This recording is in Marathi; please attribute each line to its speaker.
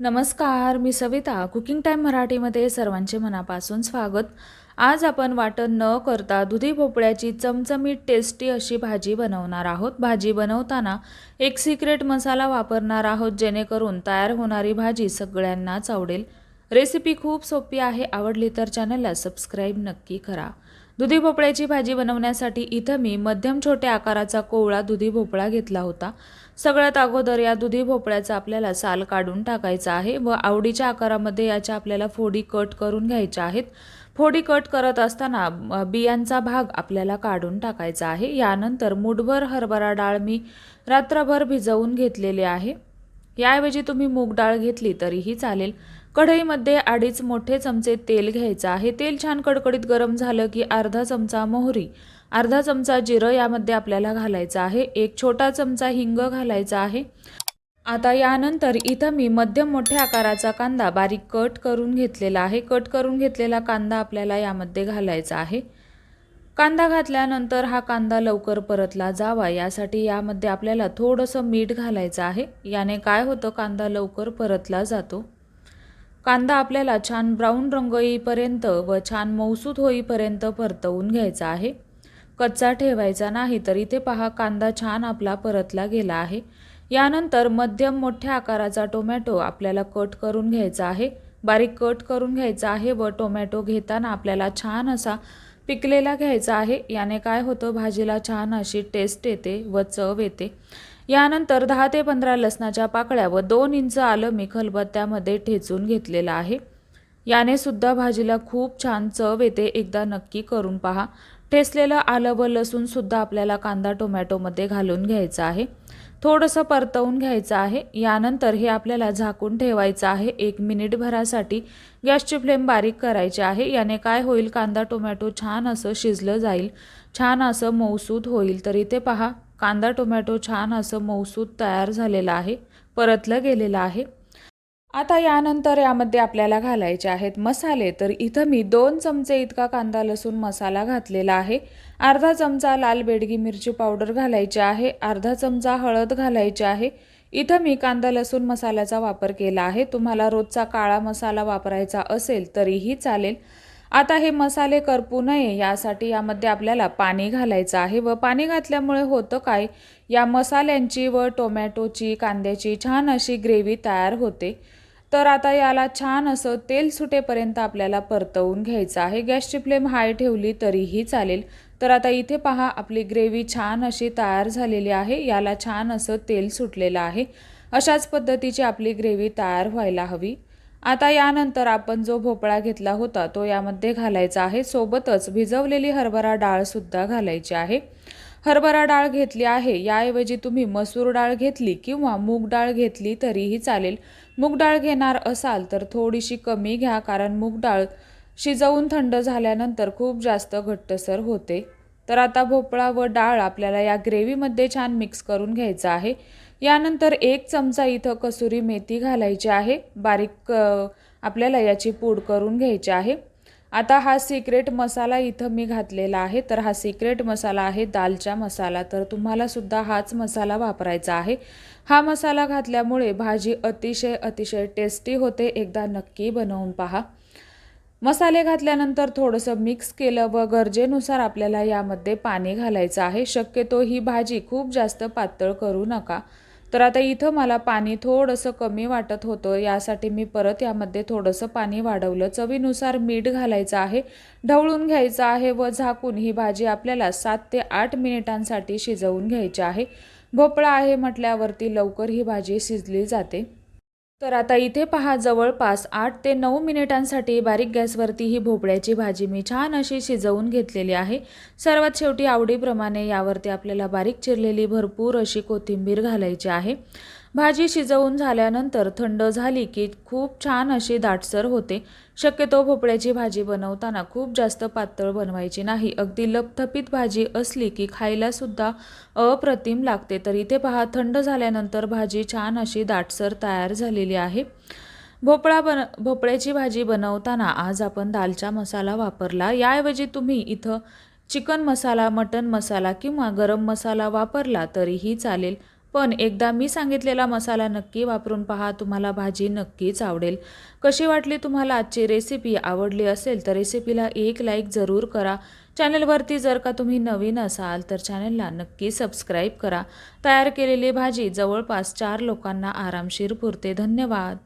Speaker 1: नमस्कार मी सविता कुकिंग टाईम मराठीमध्ये सर्वांचे मनापासून स्वागत. आज आपण वाटण न करता दुधी भोपळ्याची चमचमीत टेस्टी अशी भाजी बनवणार आहोत. भाजी बनवताना एक सिक्रेट मसाला वापरणार आहोत जेणेकरून तयार होणारी भाजी सगळ्यांनाच आवडेल रेसिपी खूप सोपी आहे आवडली तर चॅनलला सबस्क्राईब नक्की करा. दुधी भोपळ्याची भाजी बनवण्यासाठी इथं मी मध्यम छोट्या आकाराचा कोवळा दुधी भोपळा घेतला होता. सगळ्यात अगोदर या दुधी भोपळ्याचा आपल्याला साल काढून टाकायचा आहे व आवडीच्या आकारामध्ये याच्या आपल्याला फोडी कट करून घ्यायच्या आहेत. फोडी कट करत असताना बियांचा भाग आपल्याला काढून टाकायचा आहे. यानंतर मुठभर हरभरा डाळ मी रात्रभर भिजवून घेतलेली आहे. याऐवजी तुम्ही मूग डाळ घेतली तरीही चालेल. कढईमध्ये अडीच मोठे चमचे तेल घ्यायचं आहे. तेल छान कडकडीत गरम झालं की अर्धा चमचा मोहरी अर्धा चमचा जिरं यामध्ये आपल्याला घालायचं आहे. एक छोटा चमचा हिंग घालायचा आहे. आता यानंतर इथं मी मध्यम मोठ्या आकाराचा कांदा बारीक कट करून घेतलेला आहे. कट करून घेतलेला कांदा आपल्याला यामध्ये घालायचा आहे. कांदा घातल्यानंतर हा कांदा लवकर परतला जावा. यासाठी यामध्ये आपल्याला थोडंसं मीठ घालायचं आहे. याने काय होतं? कांदा लवकर परतला जातो. कांदा आपल्याला छान ब्राऊन रंग येईपर्यंत व छान मौसूद होईपर्यंत परतवून घ्यायचा आहे. कच्चा ठेवायचा नाही तर इथे पहा कांदा छान आपला परतला गेला आहे. यानंतर मध्यम मोठ्या आकाराचा टोमॅटो आपल्याला कट करून घ्यायचा आहे. बारीक कट करून घ्यायचा आहे व टोमॅटो घेताना आपल्याला छान असा पिकलेला घ्यायचा आहे. याने काय होतं भाजीला छान अशी टेस्ट येते व चव येते. यानंतर दहा ते पंधरा लसणाच्या पाकळ्या व दोन इंच आलं मी खलबत्त्यामध्ये ठेचून घेतलेलं आहे. याने सुद्धा भाजीला खूप छान चव येते. एकदा नक्की करून पहा. ठेचलेलं आलं व लसूणसुद्धा आपल्याला कांदा टोमॅटोमध्ये घालून घ्यायचं आहे. थोडंसं परतवून घ्यायचं आहे. यानंतर हे आपल्याला झाकून ठेवायचं आहे. एक मिनिटभरासाठी गॅसची फ्लेम बारीक करायची आहे. याने काय होईल? कांदा टोमॅटो छान असं शिजलं जाईल. छान असं मौसूद होईल. तर इथे पहा. कांदा टोमॅटो छान असं मौसूद तयार झालेला आहे परतलं गेलेलं आहे. आता यानंतर यामध्ये आपल्याला घालायचे आहेत मसाले. तर इथं मी दोन चमचे इतका कांदा लसूण मसाला घातलेला आहे. अर्धा चमचा लाल बेडगी मिरची पावडर घालायची आहे. अर्धा चमचा हळद घालायची आहे. इथं मी कांदा लसूण मसाल्याचा वापर केला आहे. तुम्हाला रोजचा काळा मसाला वापरायचा असेल तरीही चालेल. आता हे मसाले करपू नये यासाठी यामध्ये आपल्याला पाणी घालायचं आहे व पाणी घातल्यामुळे होतं काय? या मसाल्यांची व टोमॅटोची कांद्याची छान अशी ग्रेव्ही तयार होते. तर आता याला छान असं तेल सुटेपर्यंत आपल्याला परतवून घ्यायचं आहे. गॅसची फ्लेम हाय ठेवली तरीही चालेल. तर आता इथे पहा आपली ग्रेव्ही छान अशी तयार झालेली आहे. याला छान असं तेल सुटलेलं आहे. अशाच पद्धतीची आपली ग्रेव्ही तयार व्हायला हवी. आता यानंतर आपण जो भोपळा घेतला होता तो यामध्ये घालायचा आहे. सोबतच भिजवलेली हरभरा डाळसुद्धा घालायची आहे. हरभरा डाळ घेतली आहे. याऐवजी तुम्ही मसूर डाळ घेतली किंवा मूग डाळ घेतली तरीही चालेल. मूग डाळ घेणार असाल तर थोडीशी कमी घ्या कारण मूग डाळ शिजवून थंड झाल्यानंतर खूप जास्त घट्टसर होते. तर आता भोपळा व डाळ आपल्याला या ग्रेव्हीमध्ये छान मिक्स करून घ्यायचा आहे. यानंतर एक चमचा इथं कसुरी मेथी घालायची आहे. बारीक आपल्याला याची पूड करून घ्यायची आहे. आता हा सिक्रेट मसाला इथं मी घातलेला आहे. तर हा सिक्रेट मसाला आहे दालचा मसाला. तर तुम्हाला सुद्धा हाच मसाला वापरायचा आहे. हा मसाला घातल्यामुळे भाजी अतिशय अतिशय टेस्टी होते. एकदा नक्की बनवून पहा. मसाले घातल्यानंतर थोडंसं मिक्स केलं व गरजेनुसार आपल्याला यामध्ये पाणी घालायचं आहे. शक्यतो ही भाजी खूप जास्त पातळ करू नका. तर आता इथं मला पाणी थोडंसं कमी वाटत होतं. यासाठी मी परत यामध्ये थोडंसं पाणी वाढवलं. चवीनुसार मीठ घालायचं आहे. ढवळून घ्यायचं आहे व झाकून ही भाजी आपल्याला सात ते आठ मिनिटांसाठी शिजवून घ्यायची आहे. भोपळा आहे म्हटल्यावरती लवकर ही भाजी शिजली जाते. तर आता इथे पहा जवळपास आठ ते नऊ मिनिटांसाठी बारीक गॅसवरती ही भोपळ्याची भाजी मी छान अशी शिजवून घेतलेली आहे. सर्वात शेवटी आवडीप्रमाणे यावरती आपल्याला बारीक चिरलेली भरपूर अशी कोथिंबीर घालायची आहे. भाजी शिजवून झाल्यानंतर थंड झाली की खूप छान अशी दाटसर होते. शक्यतो भोपळ्याची भाजी बनवताना खूप जास्त पातळ बनवायची नाही. अगदी लपथपीत भाजी असली की खायलासुद्धा अप्रतिम लागते. तर इथे पहा थंड झाल्यानंतर भाजी छान अशी दाटसर तयार झालेली आहे. भोपळा बन भोपळ्याची भाजी बनवताना आज आपण दालचा मसाला वापरला. याऐवजी तुम्ही इथं चिकन मसाला मटन मसाला किंवा गरम मसाला वापरला तरीही चालेल. पण एकदा मी सांगितलेला मसाला नक्की वापरून पहा तुम्हाला भाजी नक्कीच आवडेल. कशी वाटली तुम्हाला आजची रेसिपी आवडली असेल तर रेसिपीला एक लाईक जरूर करा. चॅनलवरती जर का तुम्ही नवीन असाल तर चॅनलला नक्की सबस्क्राईब करा. तयार केलेली भाजी जवळपास चार लोकांना आरामशीर पुरते. धन्यवाद.